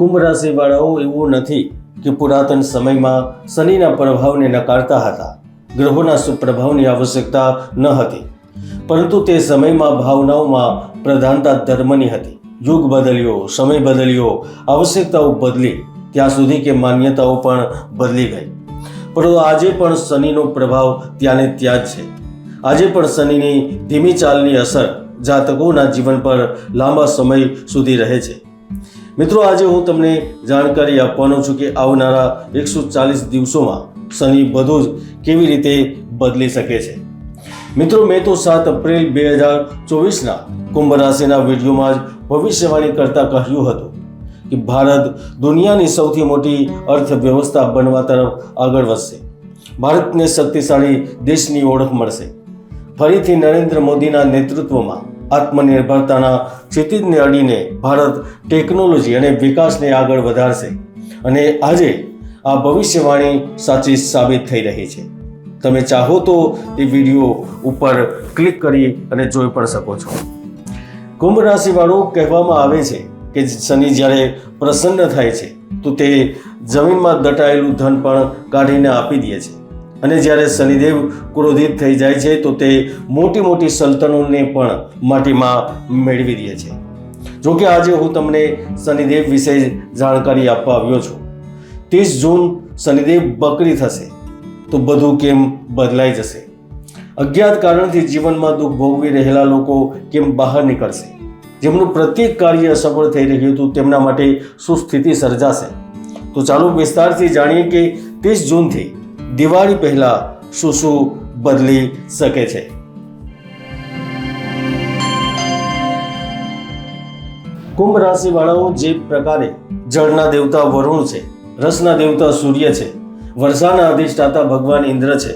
કુંભ રાશિવાળાઓ એવું નથી કે પુરાતન સમયમાં શનિના પ્રભાવને નકારતા હતા, ગ્રહોના સુપ્રભાવની આવશ્યકતા ન હતી. પરંતુ તે સમયમાં ભાવનાઓમાં પ્રધાનતા ધર્મની હતી. યુગ બદલ્યો, સમય બદલ્યો, આવશ્યકતાઓ બદલી, ત્યાં સુધી કે માન્યતાઓ પણ બદલી ગઈ. પરંતુ આજે પણ શનિનો પ્રભાવ ત્યાંને ત્યાં જ છે. આજે પણ શનિની ધીમી ચાલની અસર જાતકોના જીવન પર લાંબા સમય સુધી રહે છે. મિત્રો, આજે હું તમને જાણકારી આપવાનો છું કે આવનારા એકસો ચાલીસ દિવસોમાં શનિ બધું જ કેવી રીતે બદલી શકે છે. મિત્રો, મેં તો સાત એપ્રિલ બે હજાર ચોવીસના કુંભ રાશિના વિડીયોમાં જ ભવિષ્યવાણી કરતાં કહ્યું હતું કે ભારત દુનિયાની સૌથી મોટી અર્થવ્યવસ્થા બનવા તરફ આગળ વધશે. ભારતને શક્તિશાળી દેશની ઓળખ મળશે. ફરીથી નરેન્દ્ર મોદીના નેતૃત્વમાં આત્મનિર્ભરતાના ક્ષિતિજને અડીને ભારત ટેકનોલોજી અને વિકાસને આગળ વધારશે અને આજે આ ભવિષ્યવાણી સાચી સાબિત થઈ રહી છે. તમે ચાહો તો એ વીડિયો ઉપર ક્લિક કરી અને જોઈ પણ શકો છો. કુંભ રાશિવાળું કહેવામાં આવે છે કે શનિ જ્યારે પ્રસન્ન થાય છે, તો તે જમીનમાં દટાયેલું ધન પણ કાઢીને આપી દે છે. અને જ્યારે શનિદેવ ક્રોધિત થઈ જાય છે, તો તે મોટી મોટી સલ્તનોને પણ માટીમાં મેળવી દે છે. જોકે આજે હું તમને શનિદેવ વિશે જાણકારી આપવા આવ્યો છું. ત્રીસ જૂન શનિદેવ બકરી થશે, તો બધું કેમ બદલાઈ જશે? અજ્ઞાત કારણથી જીવનમાં દુઃખ ભોગવી રહેલા લોકો કેમ બહાર નીકળશે? જેમનું પ્રત્યેક કાર્ય અસફળ થઈ રહ્યું હતું, તેમના માટે શું સ્થિતિ સર્જાશે? તો ચાલો વિસ્તારથી જાણીએ કે ત્રીસ જૂનથી દિવાળી પહેલા શું શું બદલી શકે છે? કુંભ રાશિવાળાઓ જે પ્રકારે જળના દેવતા વરુણ છે, રસના દેવતા સૂર્ય છે, વર્ષાના અધિષ્ઠાતા ભગવાન ઇન્દ્ર છે,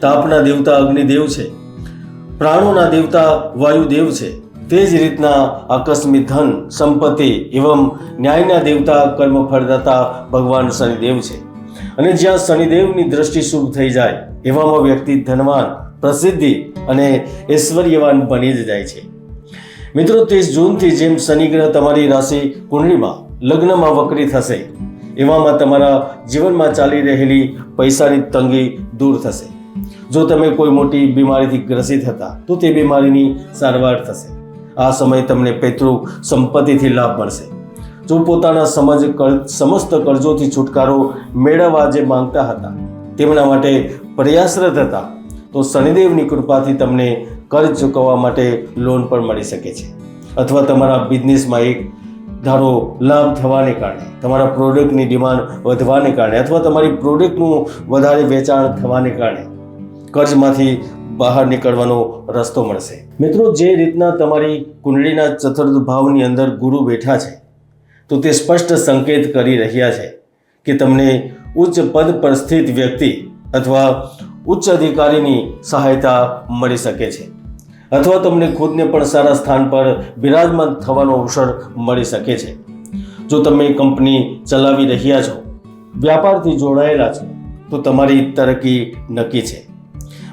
તાપના દેવતા અગ્નિદેવ છે, પ્રાણોના દેવતા વાયુદેવ છે, તે જ રીતના આકસ્મિક ધન, સંપત્તિ એવં ન્યાયના દેવતા, કર્મફળદાતા ભગવાન શનિદેવ છે. અને જ્યાં શનિદેવની દ્રષ્ટિ શુભ થઈ જાય, એવામાં વ્યક્તિ ધનવાન, પ્રસિદ્ધિ અને ઐશ્વર્યવાન બની જ જાય છે. મિત્રો, ત્રીસ જૂનથી જેમ શનિ તમારી રાશિ કુંડળીમાં, લગ્નમાં વક્રી થશે, એવામાં તમારા જીવનમાં ચાલી રહેલી પૈસાની તંગી દૂર થશે. જો તમે કોઈ મોટી બીમારીથી ગ્રસિત હતા, તો તે બીમારીની સારવાર થશે. આ સમયે તમને પૈતૃક સંપત્તિથી લાભ મળશે. જો પોતાના સમજ સમસ્ત કર્જોથી છુટકારો મેળવવા જે માંગતા હતા, તેમના માટે પ્રયાસરત હતા, તો શનિદેવની કૃપાથી તમને કર્જ ચૂકવવા માટે લોન પણ મળી શકે છે. અથવા તમારા બિઝનેસમાં એક ધારો લાભ થવાને કારણે, તમારા પ્રોડક્ટની ડિમાન્ડ વધવાને કારણે, અથવા તમારી પ્રોડક્ટનું વધારે વેચાણ થવાને કારણે કર્જમાંથી બહાર નીકળવાનો રસ્તો મળશે. મિત્રો, જે રીતના તમારી કુંડળીના ચતુર્થ ભાવની અંદર ગુરુ બેઠા છે તો તે સ્પષ્ટ સંકેત કરી રહ્યા છે કે તમને ઉચ્ચ પદ પર સ્થિત વ્યક્તિ અથવા ઉચ્ચ અધિકારીની સહાયતા મળી શકે છે. અથવા તમને ખુદને પણ સારા સ્થાન પર બિરાજમાન થવાનો અવસર મળી શકે છે. જો તમે કંપની ચલાવી રહ્યા છો, વ્યાપારથી જોડાયેલા છો, તો તમારી તરક્કી નક્કી છે.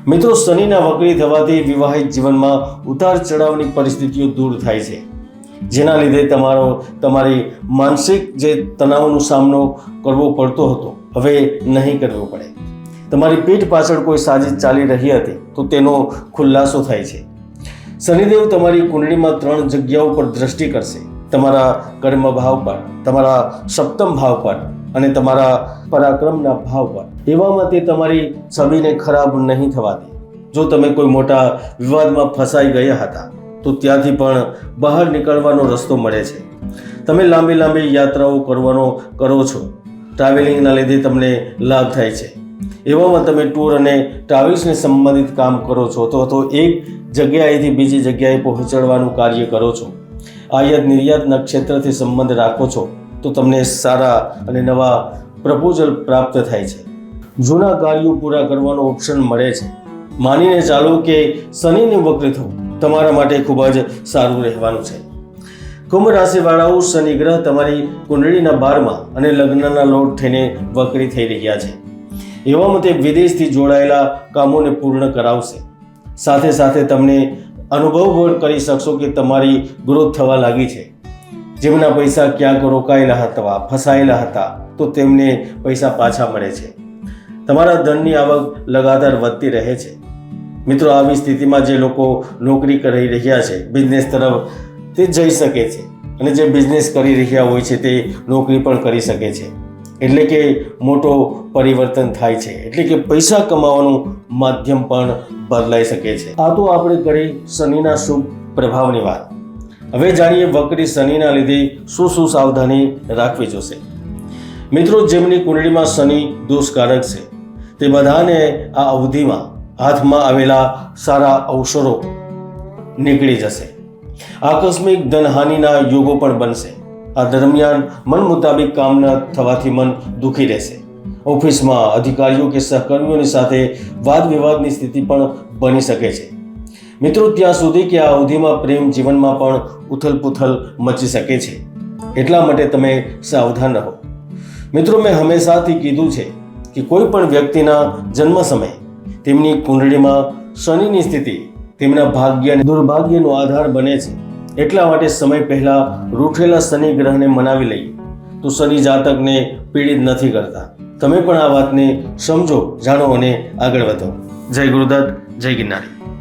મિત્રો, શનિના વકરી થવાથી વિવાહિત જીવનમાં ઉતાર ચઢાવની પરિસ્થિતિઓ દૂર થાય છે. જેના લીધે તમારો, તમારી માનસિક જે તણાવનો સામનો કરવો પડતો હતો, હવે નહીં કરવો પડે. તમારી પીઠ પાછળ કોઈ સાજિશ ચાલી રહી હતી, તો તેનો ખુલાસો થાય છે. શનિદેવ તમારી કુંડળીમાં ત્રણ જગ્યાઓ પર દ્રષ્ટિ કરશે. તમારા કર્મ ભાવ પર, તમારા સપ્તમ ભાવ પર અને તમારા પરાક્રમના ભાવ પર. એવામાં તે તમારી છબીને ખરાબ નહીં થવા દે. જો તમે કોઈ મોટા વિવાદમાં ફસાઈ ગયા હતા તો ત્યાંથી પણ બહાર નીકળવાનો રસ્તો મળે છે. તમે લાંબી લાંબી યાત્રાઓ કરવાનો કરો છો. ટ્રાવેલિંગના લીધે તમને લાભ થાય છે. એવામાં તમે ટૂર અને ટ્રાવેલ્સને સંબંધિત કામ કરો છો તો તો એક જગ્યાએથી બીજી જગ્યાએ પહોંચાડવાનું કાર્ય કરો છો. આયાત નિર્યાતના ક્ષેત્રથી સંબંધ રાખો છો તો તમને સારા અને નવા પ્રપોઝલ પ્રાપ્ત થાય છે. જૂના કાર્યો પૂરા કરવાનો ઓપ્શન મળે છે. માનીને ચાલો કે શનિને વક્ર થવું. તમારા માટે ખૂબ જ સારું રહેવાનું છે. કુંભ રાશિવાળાઓ શનિ ગ્રહ તમારી કુંડળીના બારમાં અને લગ્નના લોટ થઈને વક્રી થઈ રહ્યા છે. એવામાં તે વિદેશથી જોડાયેલા કામોને પૂર્ણ કરાવશે. સાથે સાથે તમને અનુભવ પણ કરી શકશો કે તમારી ગ્રોથ થવા લાગી છે. જેમના પૈસા ક્યાંક રોકાયેલા હતા, ફસાયેલા હતા, તો તેમને પૈસા પાછા મળે છે. તમારા ધનની આવક લગાતાર વધતી રહે છે. મિત્રો, આવી સ્થિતિમાં જે લોકો નોકરી કરી રહ્યા છે બિઝનેસ તરફ, તે જઈ શકે છે. અને જે બિઝનેસ કરી રહ્યા હોય છે, તે નોકરી પણ કરી શકે છે. એટલે કે મોટો પરિવર્તન થાય છે. એટલે કે પૈસા કમાવાનું માધ્યમ પણ બદલાઈ શકે છે. આ તો આપણે કરી શનિના શુભ પ્રભાવની વાત. હવે જાણીએ વક્રી શનિના લીધે શું શું સાવધાની રાખવી જોશે. મિત્રો, જેમની કુંડળીમાં શનિ દોષકારક છે, તે બધાને આ અવધિમાં હાથમાં આવેલા સારા અવસરો નીકળી જશે. આકસ્મિક ધનહાનિના યોગો પણ બનશે. આ દરમિયાન મન મુતાબિક કામ ન થવાથી મન દુઃખી રહેશે. ઓફિસમાં અધિકારીઓ કે સહકર્મીઓની સાથે વાદ વિવાદની સ્થિતિ પણ બની શકે છે. મિત્રો, ત્યાં સુધી કે આ અવધિમાં પ્રેમ જીવનમાં પણ ઉથલપુથલ મચી શકે છે. એટલા માટે તમે સાવધાન રહો. મિત્રો, મેં હંમેશાથી કીધું છે કે કોઈ પણ વ્યક્તિના જન્મ સમયે તેમની કુંડળીમાં શનિની સ્થિતિ તેમના ભાગ્ય અને દુર્ભાગ્યનો આધાર બને છે. એટલા માટે સમય પહેલા રૂઠેલા શનિ ગ્રહને મનાવી લઈએ. તો શનિ જાતકને પીડિત નથી કરતા. તમે પણ આ વાતને સમજો, જાણો અને આગળ વધો. જય ગુરુદત્ત, જય ગિરનારી.